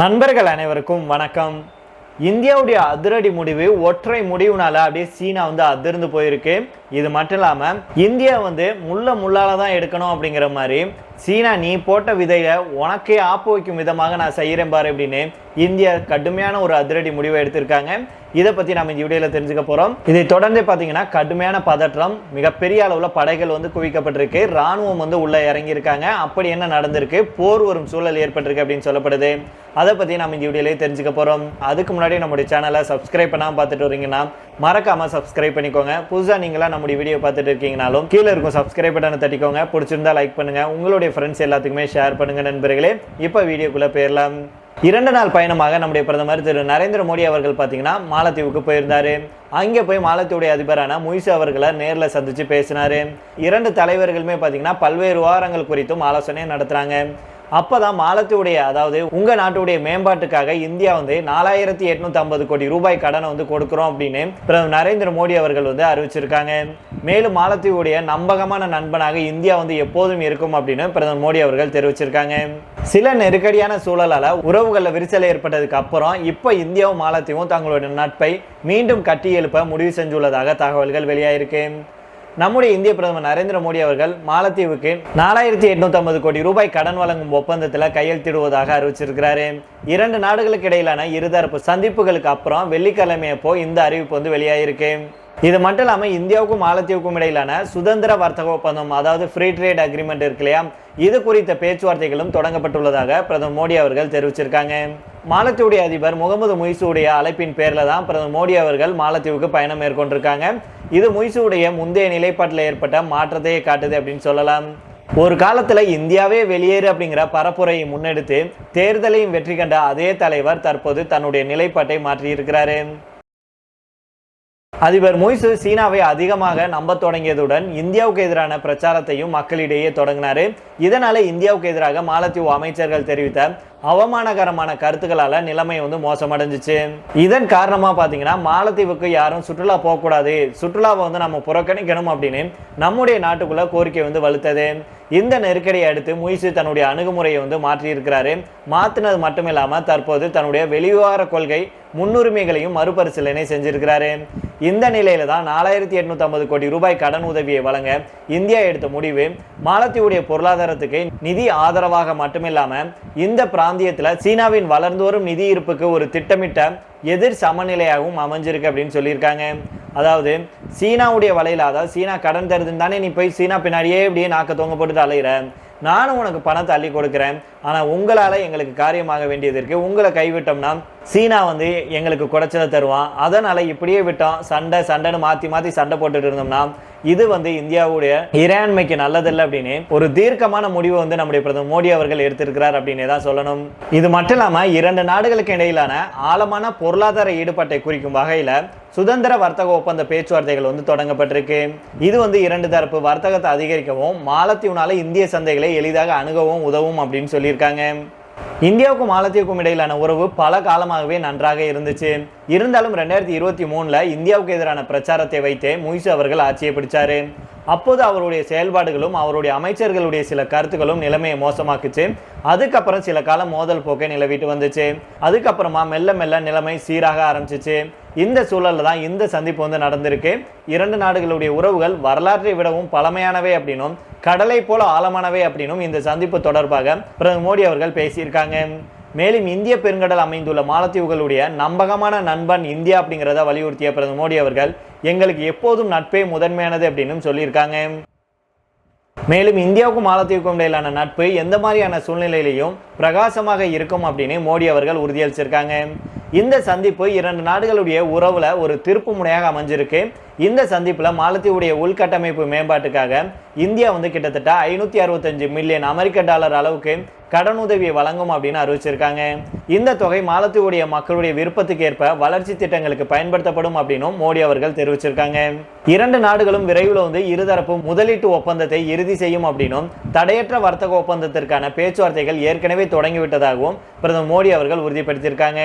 நண்பர்கள் அனைவருக்கும் வணக்கம். இந்தியாவுடைய அதிரடி முடிவு ஒற்றை முடிவுனால அப்படியே சீனா வந்து அதிர்ந்து போயிருக்கு. இது மட்டும் இல்லாமல் இந்தியா வந்து முள்ள முள்ளால தான் எடுக்கணும் அப்படிங்கிற மாதிரி சீனா நீ போட்ட விதையை உனக்கே ஆப்பு வைக்கும் விதமாக நான் செய்கிறேன் பாரு அப்படின்னு இந்தியா கடுமையான ஒரு அதிரடி முடிவை எடுத்திருக்காங்க. இதை பற்றி நம்ம இந்த வீடியோவில் தெரிஞ்சுக்க போகிறோம் இதை தொடர்ந்து பார்த்தீங்கன்னா கடுமையான பதற்றம் மிகப்பெரிய அளவில் படைகள் வந்து குவிக்கப்பட்டிருக்கு. ராணுவம் வந்து உள்ளே இறங்கியிருக்காங்க. அப்படி என்ன நடந்திருக்கு? போர் வரும் சூழல் ஏற்பட்டிருக்கு அப்படின்னு சொல்லப்படுது. அதை பற்றி நம்ம இந்த வீடியோலேயே தெரிஞ்சுக்க போகிறோம் அதுக்கு முன்னாடி நம்முடைய சேனலை சப்ஸ்கிரைப் பண்ணாமல் பார்த்துட்டு வரீங்கன்னா மறக்காமல் சப்ஸ்கிரைப் பண்ணிக்கோங்க. புதுசாக நீங்களாம் நம்முடைய வீடியோ பார்த்துட்டு இருக்கீங்கனாலும் கீழே இருக்கும் சப்ஸ்கிரைப் பட்டனை தட்டிக்கோங்க. பிடிச்சிருந்தா லைக் பண்ணுங்கள் உங்களுடைய ஃப்ரெண்ட்ஸ் எல்லாத்துக்குமே ஷேர் பண்ணுங்க நண்பர்களே. இப்போ வீடியோக்குள்ளே போயிடலாம். இரண்டு நாள் பயணமாக நம்முடைய பிரதமர் திரு நரேந்திர மோடி அவர்கள் பார்த்தீங்கன்னா மாலத்தீவுக்கு போயிருந்தாரு. அங்கே போய் மாலத்தீவுடைய அதிபரான முய்சு அவர்களை நேரில் சந்திச்சு பேசினாரு. இரண்டு தலைவர்களுமே பார்த்தீங்கன்னா பல்வேறு விவகாரங்கள் குறித்தும் ஆலோசனை அப்போ தான் மாலத்தீவுடைய அதாவது உங்கள் நாட்டுடைய மேம்பாட்டுக்காக இந்தியா வந்து நாலாயிரத்தி எட்நூத்தி ஐம்பது கோடி ரூபாய் கடனை வந்து கொடுக்குறோம் அப்படின்னு பிரதமர் நரேந்திர மோடி அவர்கள் வந்து அறிவிச்சிருக்காங்க. மேலும் மாலத்தீவுடைய நம்பகமான நண்பனாக இந்தியா வந்து எப்போதும் இருக்கும் அப்படின்னு பிரதமர் மோடி அவர்கள் தெரிவிச்சிருக்காங்க. சில நெருக்கடியான சூழலால் உறவுகளில் விரிசல் ஏற்பட்டதுக்கு அப்புறம் இப்போ இந்தியாவும் மாலத்தீவும் தங்களுடைய நட்பை மீண்டும் கட்டி எழுப்ப முடிவு செஞ்சுள்ளதாக தகவல்கள் வெளியாயிருக்கு. நம்முடைய இந்திய பிரதமர் நரேந்திர மோடி அவர்கள் மாலத்தீவுக்கு நாலாயிரத்தி எட்நூத்தி கோடி ரூபாய் கடன் வழங்கும் ஒப்பந்தத்தில் கையெழுத்திடுவதாக அறிவிச்சிருக்கிறாரு. இரண்டு நாடுகளுக்கு இடையிலான இருதரப்பு சந்திப்புகளுக்கு அப்புறம் வெள்ளிக்கிழமை அப்போ இந்த அறிவிப்பு வந்து வெளியாயிருக்கு. இது மட்டும் இல்லாமல் இந்தியாவுக்கும் மாலத்தீவுக்கும் இடையிலான சுதந்திர வர்த்தக ஒப்பந்தம் அதாவது ஃப்ரீ ட்ரேட் அக்ரிமெண்ட் இருக்கு இல்லையா? இது குறித்த பேச்சுவார்த்தைகளும் தொடங்கப்பட்டுள்ளதாக பிரதமர் மோடி அவர்கள் தெரிவிச்சிருக்காங்க. மாலத்தீவுடைய அதிபர் முகமது முய்சுடைய அழைப்பின் பேரில் தான் பிரதமர் மோடி அவர்கள் மாலத்தீவுக்கு பயணம் மேற்கொண்டிருக்காங்க. இது முய்சுடைய முந்தைய நிலைப்பாட்டில் ஏற்பட்ட மாற்றத்தையே காட்டுது அப்படின்னு சொல்லலாம். ஒரு காலத்துல இந்தியாவே வெளியேறு அப்படிங்கிற பரப்புரையை முன்னெடுத்து தேர்தலையும் வெற்றி கண்ட அதே தலைவர் தற்போது தன்னுடைய நிலைப்பாட்டை மாற்றியிருக்கிறாரு அதிபர் மொய்சு சீனாவை அதிகமாக நம்ப தொடங்கியதுடன் இந்தியாவுக்கு எதிரான பிரச்சாரத்தையும் மக்களிடையே தொடங்கினாரு. இதனால இந்தியாவுக்கு எதிராக மாலத்தீவு அமைச்சர்கள் தெரிவித்த அவமானகரமான கருத்துக்களால் நிலைமை வந்து மோசமடைஞ்சிச்சு. இதன் காரணமாக பார்த்தீங்கன்னா மாலத்தீவுக்கு யாரும் சுற்றுலா போகக்கூடாது. சுற்றுலாவை வந்து நம்ம புறக்கணிக்கணும் அப்படின்னு நம்முடைய நாட்டுக்குள்ள கோரிக்கை வந்து வலுத்தது. இந்த நெருக்கடியை அடுத்து முயசு தன்னுடைய அணுகுமுறையை வந்து மாற்றியிருக்கிறாரு. மாற்றினது மட்டும் இல்லாமல் தற்போது தன்னுடைய வெளிவார கொள்கை முன்னுரிமைகளையும் மறுபரிசீலனை செஞ்சிருக்கிறாரு. இந்த நிலையில தான் நாலாயிரத்தி எட்நூத்தி கோடி ரூபாய் கடன் உதவியை வழங்க இந்தியா எடுத்த முடிவு மாலத்தீவுடைய பொருளாதாரத்துக்கு நிதி ஆதரவாக மட்டுமில்லாமல் இந்த பிராந்தியத்தில் சீனாவின் வளர்ந்து வரும் நிதி இருப்புக்கு ஒரு திட்டமிட்ட எதிர் சமநிலையாகவும் அமைஞ்சிருக்கு அப்படின்னு சொல்லியிருக்காங்க. அதாவது சீனாவுடைய வலையில் அதாவது சீனா கடன் தருதுன்னு தானே நீ போய் சீனா பின்னாடியே இப்படியே நாக்க தொங்க போட்டு அலையிற. நானும் உனக்கு பணத்தை அள்ளி கொடுக்குறேன். ஆனால் உங்களால் எங்களுக்கு காரியமாக வேண்டியது இருக்குது உங்களை கைவிட்டோம்னா சீனா வந்து எங்களுக்கு குடைச்சலை தருவான் அதனால் இப்படியே விட்டோம். சண்டை சண்டைன்னு மாற்றி மாற்றி சண்டை போட்டுட்டு இருந்தோம்னா இது வந்து இந்தியாவுடைய இறையாண்மைக்கு நல்லதில்லை அப்படின்னு ஒரு தீர்க்கமான முடிவை வந்து நம்முடைய பிரதமர் மோடி அவர்கள் எடுத்திருக்கிறார் அப்படின்னு தான் சொல்லணும். இது மட்டும் இல்லாமல் இரண்டு நாடுகளுக்கு இடையிலான ஆழமான பொருளாதார ஈடுபாட்டை குறிக்கும் வகையில் சுதந்திர வர்த்தக ஒப்பந்த பேச்சுவார்த்தைகள் வந்து தொடங்கப்பட்டிருக்கு. இது வந்து இரண்டு தரப்பு வர்த்தகத்தை அதிகரிக்கவும் மாலத்தீவுனால இந்திய சந்தைகளை எளிதாக அணுகவும் உதவும் அப்படின்னு சொல்லி இருக்காங்க. இந்தியாவுக்கும் மாலத்தீவுக்கும் இடையிலான உறவு பல காலமாகவே நன்றாக இருந்துச்சு. இருந்தாலும் ரெண்டாயிரத்தி இருபத்தி மூணுல இந்தியாவுக்கு எதிரான பிரச்சாரத்தை வைத்து முய்சு அவர்கள் ஆட்சியை பிடிச்சாரு. அப்போது அவருடைய செயல்பாடுகளும் அவருடைய அமைச்சர்களுடைய சில கருத்துக்களும் நிலைமையை மோசமாக்குச்சு. அதுக்கப்புறம் சில காலம் மோதல் போக்கை நிலவிட்டு வந்துச்சு. அதுக்கப்புறமா மெல்ல மெல்ல நிலைமை சீராக ஆரம்பிச்சிச்சு. இந்த சூழலில் தான் இந்த சந்திப்பு வந்து நடந்திருக்கு. இரண்டு நாடுகளுடைய உறவுகள் வரலாற்றை விடவும் பழமையானவை அப்படின்னும் கடலை போல ஆழமானவை அப்படின்னும் இந்த சந்திப்பு தொடர்பாக பிரதமர் மோடி அவர்கள் பேசியிருக்காங்க. மேலும் இந்திய பெருங்கடல் அமைந்துள்ள மாலத்தீவுகளுடைய நம்பகமான நண்பன் இந்தியா அப்படிங்கிறத வலியுறுத்திய பிரதமர் மோடி அவர்கள் எங்களுக்கு எப்போதும் நட்பே முதன்மையானது அப்படின்னு சொல்லியிருக்காங்க. மேலும் இந்தியாவுக்கும் மாலத்தீவுக்கும் இடையிலான நட்பு எந்த மாதிரியான சூழ்நிலையிலையும் பிரகாசமாக இருக்கும் அப்படின்னு மோடி அவர்கள் உறுதியளிச்சிருக்காங்க. இந்த சந்திப்பு இரண்டு நாடுகளுடைய உறவுல ஒரு திருப்பு முனையாக அமைஞ்சிருக்கு. இந்த சந்திப்பில் மாலத்தீவுடைய உள்கட்டமைப்பு மேம்பாட்டுக்காக இந்தியா வந்து கிட்டத்தட்ட ஐநூற்றி அறுபத்தஞ்சு மில்லியன் அமெரிக்க டாலர் அளவுக்கு கடன் உதவியை வழங்கும் அப்படின்னு அறிவிச்சிருக்காங்க. இந்த தொகை மாலத்தீவுடைய மக்களுடைய விருப்பத்துக்கு ஏற்ப வளர்ச்சி திட்டங்களுக்கு பயன்படுத்தப்படும் அப்படின்னும் மோடி அவர்கள் தெரிவிச்சிருக்காங்க. இரண்டு நாடுகளும் விரைவில் வந்து இருதரப்பு முதலீட்டு ஒப்பந்தத்தை இறுதி செய்யும் அப்படின்னும் தடையற்ற வர்த்தக ஒப்பந்தத்திற்கான பேச்சுவார்த்தைகள் ஏற்கனவே தொடங்கிவிட்டதாகவும் பிரதமர் மோடி அவர்கள் உறுதிப்படுத்தியிருக்காங்க.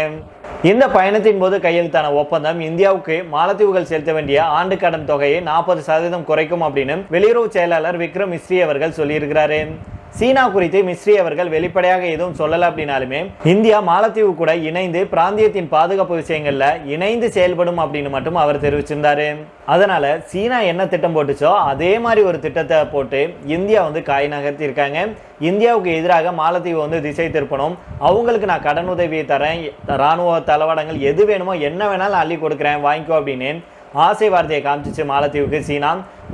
இந்த பயணத்தின் போது கையெழுத்தான ஒப்பந்தம் இந்தியாவுக்கு மாலத்தீவுகள் செலுத்த வேண்டிய ஆண்டு கடன் தொகையை நாற்பது சதவீதம் குறைக்கும் அப்படின்னு வெளியுறவு செயலாளர் விக்ரம் மிஸ்ரி அவர்கள் சொல்லியிருக்கிறாரு. சீனா குறித்து மிஸ்ரி அவர்கள் வெளிப்படையாக எதுவும் சொல்லல அப்படின்னாலுமே இந்தியா மாலத்தீவு கூட இணைந்து பிராந்தியத்தின் பாதுகாப்பு விஷயங்கள்ல இணைந்து செயல்படும் அப்படின்னு மட்டும் அவர் தெரிவிச்சிருந்தாரு. அதனால சீனா என்ன திட்டம் போட்டுச்சோ அதே மாதிரி ஒரு திட்டத்தை போட்டு இந்தியா வந்து காய் நகர்த்தியிருக்காங்க. இந்தியாவுக்கு எதிராக மாலத்தீவு வந்து திசை திருப்பணும். அவங்களுக்கு நான் கடன் உதவியை தரேன் ராணுவ தளவாடங்கள் எது வேணுமோ என்ன வேணாலும் அள்ளி கொடுக்குறேன் வாங்கிக்கோ அப்படின்னு ஆசை வார்த்தையை காமிச்சிச்சு மாலத்தீவுக்கு சீனா.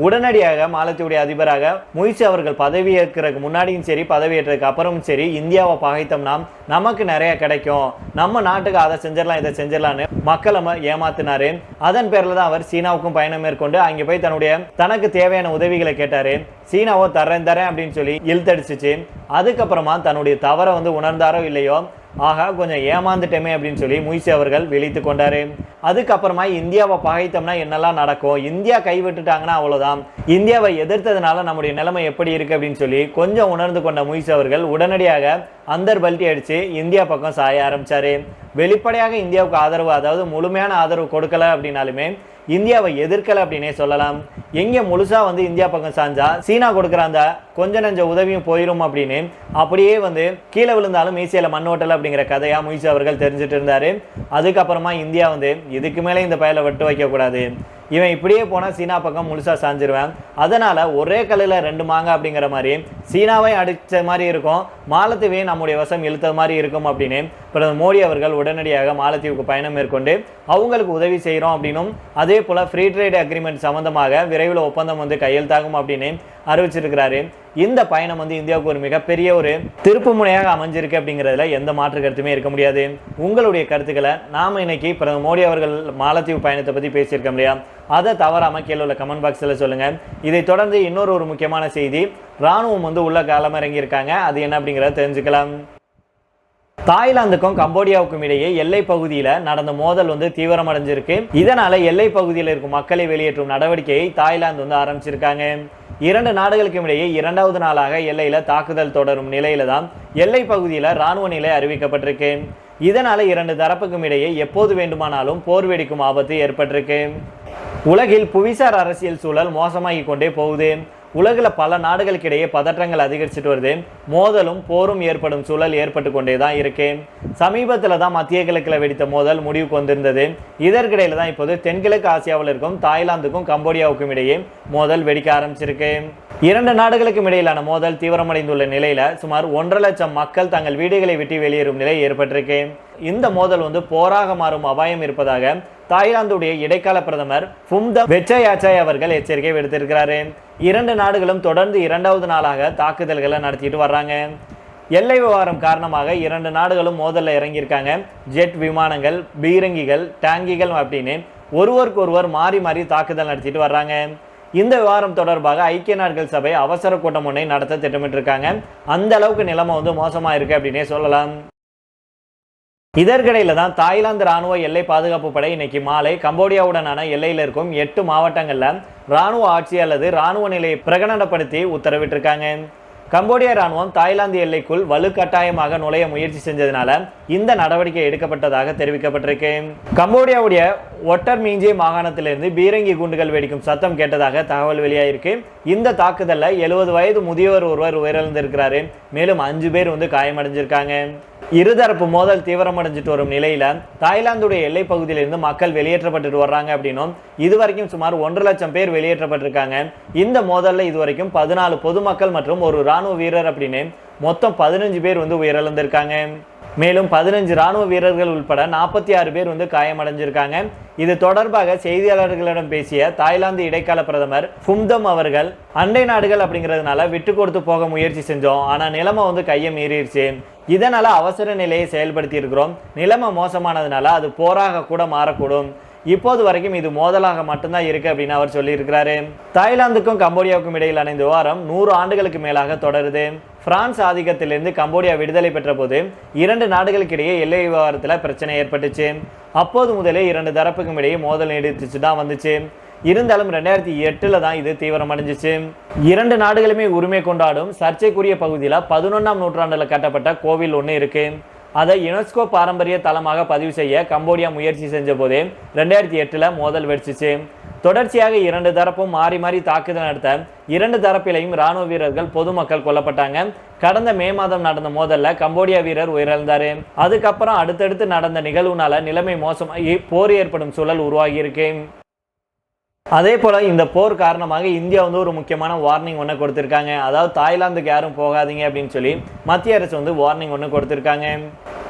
உடனடியாக மாலத்தீவுடைய அதிபராக முயற்சி அவர்கள் பதவியேற்கிறதுக்கு முன்னாடியும் சரி பதவியேற்றதுக்கு அப்புறமும் சரி இந்தியாவை பகைத்தோம்னா நமக்கு நிறைய கிடைக்கும். நம்ம நாட்டுக்கு அதை செஞ்சிடலாம் இதை செஞ்சிடலான்னு மக்களை ஏமாத்தினாரு. அதன் பேரில் தான் அவர் சீனாவுக்கும் பயணம் மேற்கொண்டு அங்கே போய் தன்னுடைய தனக்கு தேவையான உதவிகளை கேட்டாரு. சீனாவோ தரேன் தரேன் அப்படின்னு சொல்லி இழுத்தடிச்சிச்சு. அதுக்கப்புறமா தன்னுடைய தவறை வந்து உணர்ந்தாரோ இல்லையோ ஆகா கொஞ்சம் ஏமாந்துட்டோமே அப்படின்னு சொல்லி முயற்சி அவர்கள் விழித்து கொண்டாரு. அதுக்கப்புறமா இந்தியாவை பகைத்தோம்னா என்னெல்லாம் நடக்கும்? இந்தியா கைவிட்டுட்டாங்கன்னா அவ்வளோதான் இந்தியாவை எதிர்த்ததுனால நம்முடைய நிலைமை எப்படி இருக்குது அப்படின்னு சொல்லி கொஞ்சம் உணர்ந்து கொண்ட முயற்சி அவர்கள் உடனடியாக அந்தர் பல்ட்டி அடிச்சு இந்தியா பக்கம் சாய ஆரம்பிச்சாரு. வெளிப்படையாக இந்தியாவுக்கு ஆதரவு அதாவது முழுமையான ஆதரவு கொடுக்கல அப்படின்னாலுமே இந்தியாவை எதிர்க்கலை அப்படின்னே சொல்லலாம். எங்கே முழுசாக வந்து இந்தியா பக்கம் சாஞ்சா சீனா கொடுக்குற அந்த கொஞ்ச நஞ்ச உதவியும் போயிடும் அப்படின்னு அப்படியே வந்து கீழே விழுந்தாலும் ஈஸியில் மண் ஓட்டல் அப்படிங்கிற கதையாக முயற்சி அவர்கள் தெரிஞ்சுட்டு இருந்தார். அதுக்கப்புறமா இந்தியா வந்து இதுக்கு மேலே இந்த பயலை விட்டு வைக்கக்கூடாது. இவன் இப்படியே போனால் சீனா பக்கம் முழுசாக சாஞ்சிருவேன். அதனால் ஒரே கல்லில் ரெண்டு மாங்க அப்படிங்கிற மாதிரி சீனாவை அடித்த மாதிரி இருக்கும். மாலத்தீவையும் நம்முடைய வசம் இழுத்த மாதிரி இருக்கும் அப்படின்னு பிரதமர் மோடி அவர்கள் உடனடியாக மாலத்தீவுக்கு பயணம் மேற்கொண்டு அவங்களுக்கு உதவி செய்கிறோம் அப்படின்னும் அதே போல் ஃப்ரீ ட்ரேட் அக்ரிமெண்ட் சம்மந்தமாக விரைவில் ஒப்பந்தம் வந்து கையெழுத்தாகும் அப்படின்னு அறிவிச்சிருக்கிறாரு. இந்த பயணம் வந்து இந்தியாவுக்கு ஒரு மிகப்பெரிய ஒரு திருப்பு முனையாக அமைஞ்சிருக்கு அப்படிங்கிறதுல எந்த மாற்று கருத்துமே இருக்க முடியாது. உங்களுடைய கருத்துக்களை நாம் இன்னைக்கு பிரதமர் மோடி அவர்கள் மாலத்தீவு பயணத்தை பற்றி பேசியிருக்கோம் இல்லையா? அதை தவறாமல் கீழே உள்ள கமெண்ட் பாக்ஸில் சொல்லுங்கள் இதை தொடர்ந்து இன்னொரு ஒரு முக்கியமான செய்தி ராணுவம் வந்து உள்ள காலம் இறங்கியிருக்காங்க. அது என்ன அப்படிங்கிறத தெரிஞ்சுக்கலாம். தாய்லாந்துக்கும் கம்போடியாவுக்கும் இடையே எல்லை பகுதியில் நடந்த மோதல் வந்து தீவிரமடைஞ்சிருக்கு. இதனால எல்லை பகுதியில் இருக்கும் மக்களை வெளியேற்றும் நடவடிக்கையை தாய்லாந்து வந்து ஆரம்பிச்சிருக்காங்க. இரண்டு நாடுகளுக்கும் இடையே இரண்டாவது நாளாக எல்லையில் தாக்குதல் தொடரும் நிலையில தான் எல்லை பகுதியில் ராணுவ நிலை அறிவிக்கப்பட்டிருக்கு. இதனால இரண்டு தரப்புக்கும் இடையே எப்போது வேண்டுமானாலும் போர் வெடிக்கும் ஆபத்து ஏற்பட்டிருக்கு. உலகில் புவிசார் அரசியல் சூழல் மோசமாகி கொண்டே போகுது. உலகில் பல நாடுகளுக்கிடையே பதற்றங்கள் அதிகரிச்சுட்டு வருது. மோதலும் போரும் ஏற்படும் சூழல் ஏற்பட்டு கொண்டே தான் இருக்கு. சமீபத்தில் தான் மத்திய கிழக்கில் வெடித்த மோதல் முடிவுக்கு வந்திருந்தது. இதற்கிடையில் தான் இப்போது தென்கிழக்கு ஆசியாவில் இருக்கும் தாய்லாந்துக்கும் கம்போடியாவுக்கும் இடையே மோதல் வெடிக்க ஆரம்பிச்சிருக்கு. இரண்டு நாடுகளுக்கும் இடையிலான மோதல் தீவிரமடைந்துள்ள நிலையில் சுமார் ஒன்றரை லட்சம் மக்கள் தங்கள் வீடுகளை விட்டு வெளியேறும் நிலை ஏற்பட்டிருக்கு. இந்த மோதல் வந்து போராக மாறும் அபாயம் இருப்பதாக தாய்லாந்துடைய இடைக்கால பிரதமர் ஃபும்த வெச்சயாச்சாய் அவர்கள் எச்சரிக்கை விடுத்திருக்கிறாரு. இரண்டு நாடுகளும் தொடர்ந்து இரண்டாவது நாளாக தாக்குதல்களை நடத்திட்டு வர்றாங்க. எல்லை விவகாரம் காரணமாக இரண்டு நாடுகளும் மோதலில் இறங்கியிருக்காங்க. ஜெட் விமானங்கள் பீரங்கிகள் டேங்கிகள் அப்படின்னு ஒருவருக்கு ஒருவர் மாறி மாறி தாக்குதல் நடத்திட்டு வர்றாங்க. இந்த விவகாரம் தொடர்பாக ஐக்கிய நாடுகள் சபை அவசர கூட்டம் ஒன்றை நடத்த திட்டமிட்டிருக்காங்க. அந்த அளவுக்கு நிலைமை வந்து மோசமாக இருக்கு அப்படின்னே சொல்லலாம். இதற்கிடையில் தான் தாய்லாந்து ராணுவ எல்லை பாதுகாப்பு படை இன்னைக்கு மாலை கம்போடியாவுடனான எல்லையில் இருக்கும் எட்டு மாவட்டங்களில் ராணுவ ஆட்சி அல்லது ராணுவ நிலையை பிரகடனப்படுத்தி உத்தரவிட்டிருக்காங்க. கம்போடியா ராணுவம் தாய்லாந்து எல்லைக்குள் வலுக்கட்டாயமாக நுழைய முயற்சி செஞ்சதுனால இந்த நடவடிக்கை எடுக்கப்பட்டதாக தெரிவிக்கப்பட்டிருக்கு. கம்போடியாவுடைய ஒட்டர் மீஞ்சே மாகாணத்திலிருந்து பீரங்கி குண்டுகள் வெடிக்கும் சத்தம் கேட்டதாக தகவல் வெளியாயிருக்கு. இந்த தாக்குதலில் எழுபது வயது முதியவர் ஒருவர் உயிரிழந்திருக்கிறாரு. மேலும் அஞ்சு பேர் வந்து காயமடைஞ்சிருக்காங்க. இருதரப்பு மோதல் தீவிரமடைஞ்சிட்டு வரும் நிலையில தாய்லாந்துடைய எல்லை பகுதியிலிருந்து மக்கள் வெளியேற்றப்பட்டுட்டு வர்றாங்க அப்படின்னும் இதுவரைக்கும் சுமார் ஒன்றரை லட்சம் பேர் வெளியேற்றப்பட்டிருக்காங்க. இந்த மோதலில் இதுவரைக்கும் பதினாலு பொதுமக்கள் மற்றும் ஒரு ராணுவ வீரர் அப்படின்னு மொத்தம் பதினஞ்சு பேர் வந்து உயிரிழந்திருக்காங்க. மேலும் பதினஞ்சு ராணுவ வீரர்கள் உட்பட நாற்பத்தி ஆறு பேர் வந்து காயமடைஞ்சிருக்காங்க. இது தொடர்பாக செய்தியாளர்களிடம் பேசிய தாய்லாந்து இடைக்கால பிரதமர் ஃபும்தம் அவர்கள் அண்டை நாடுகள் அப்படிங்கிறதுனால விட்டு கொடுத்து போக முயற்சி செஞ்சோம். ஆனால் நிலைமை வந்து கையை மீறிடுச்சு. இதனால் அவசர நிலையை செயல்படுத்தி இருக்கிறோம் நிலைமை மோசமானதுனால அது போராக கூட மாறக்கூடும். இப்போது வரைக்கும் இது மோதலாக மட்டும்தான் இருக்கு அப்படின்னு அவர் சொல்லியிருக்கிறாரு. தாய்லாந்துக்கும் கம்போடியாவுக்கும் இடையிலான இந்த விவகாரம் நூறு ஆண்டுகளுக்கு மேலாக தொடருது. பிரான்ஸ் ஆதிக்கத்திலிருந்து கம்போடியா விடுதலை பெற்ற போது இரண்டு நாடுகளுக்கு இடையே எல்லை விவகாரத்தில் பிரச்சனை ஏற்பட்டுச்சு. அப்போது முதலே இரண்டு தரப்புக்கும் இடையே மோதல் நீடித்துச்சு தான் வந்துச்சு. இருந்தாலும் ரெண்டாயிரத்தி எட்டில் தான் இது தீவிரமடைஞ்சிச்சு இரண்டு நாடுகளுமே உரிமை கொண்டாடும் சர்ச்சைக்குரிய பகுதியில் பதினொன்றாம் நூற்றாண்டில் கட்டப்பட்ட கோவில் ஒன்று இருக்குது அதை யுனெஸ்கோ பாரம்பரிய தளமாக பதிவு செய்ய கம்போடியா முயற்சி செஞ்ச போதே ரெண்டாயிரத்தி எட்டில் மோதல் வெடிச்சிச்சு. தொடர்ச்சியாக இரண்டு தரப்பும் மாறி மாறி தாக்குதல் நடத்த இரண்டு தரப்பிலையும் ராணுவ வீரர்கள் பொதுமக்கள் கொல்லப்பட்டாங்க. கடந்த மே மாதம் நடந்த மோதல்ல கம்போடியா வீரர் உயிரிழந்தாரு. அதுக்கப்புறம் அடுத்தடுத்து நடந்த நிகழ்வுனால நிலைமை மோசமாகி போர் ஏற்படும் சூழல் உருவாகி இருக்கு. அதே போல் இந்த போர் காரணமாக இந்தியா வந்து ஒரு முக்கியமான வார்னிங் ஒன்று கொடுத்துருக்காங்க. அதாவது தாய்லாந்துக்கு யாரும் போகாதீங்க அப்படின்னு சொல்லி மத்திய அரசு வந்து வார்னிங் ஒன்று கொடுத்துருக்காங்க.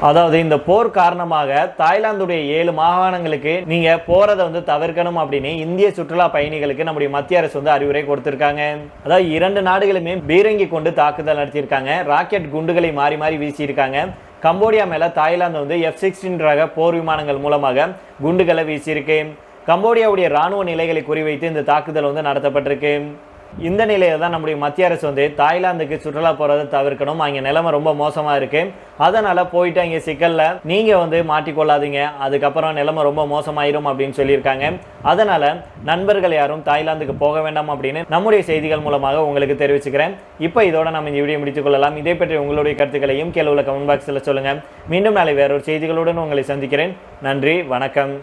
அதாவது இந்த போர் காரணமாக தாய்லாந்துடைய ஏழு மாகாணங்களுக்கு நீங்க போறதை வந்து தவிர்க்கணும் அப்படின்னு இந்திய சுற்றுலா பயணிகளுக்கு நம்முடைய மத்திய அரசு வந்து அறிவுரை கொடுத்திருக்காங்க. அதாவது இரண்டு நாடுகளுமே பீரங்கி கொண்டு தாக்குதல் நடத்தியிருக்காங்க. ராக்கெட் குண்டுகளை மாறி மாறி வீசியிருக்காங்க. கம்போடியா மேல தாய்லாந்து வந்து எஃப் சிக்ஸ்டீன் ரக போர் விமானங்கள் மூலமாக குண்டுகளை வீசியிருக்கு. கம்போடியாவுடைய ராணுவ நிலைகளை குறிவைத்து இந்த தாக்குதல் வந்து நடத்தப்பட்டிருக்கு. இந்த நிலையில தான் நம்முடைய மத்திய அரசு வந்து தாய்லாந்துக்கு சுற்றுலா போகிறத தவிர்க்கணும். அங்கே நிலைமை ரொம்ப மோசமாக இருக்கு. அதனால் போயிட்டு அங்கே சிக்கலில் நீங்கள் வந்து மாட்டிக்கொள்ளாதீங்க. அதுக்கப்புறம் நிலைமை ரொம்ப மோசமாயிரும் அப்படின்னு சொல்லியிருக்காங்க. அதனால் நண்பர்கள் யாரும் தாய்லாந்துக்கு போக வேண்டாம் அப்படின்னு நம்முடைய செய்திகள் மூலமாக உங்களுக்கு தெரிவிச்சுக்கிறேன். இப்போ இதோட நம்ம இந்த வீடியோ முடித்துக் கொள்ளலாம். இதை பற்றி உங்களுடைய கருத்துக்களையும் கீழே உள்ள கமெண்ட் பாக்ஸில் சொல்லுங்கள் மீண்டும் நாளை வேறொரு செய்திகளுடன் உங்களை சந்திக்கிறேன். நன்றி வணக்கம்.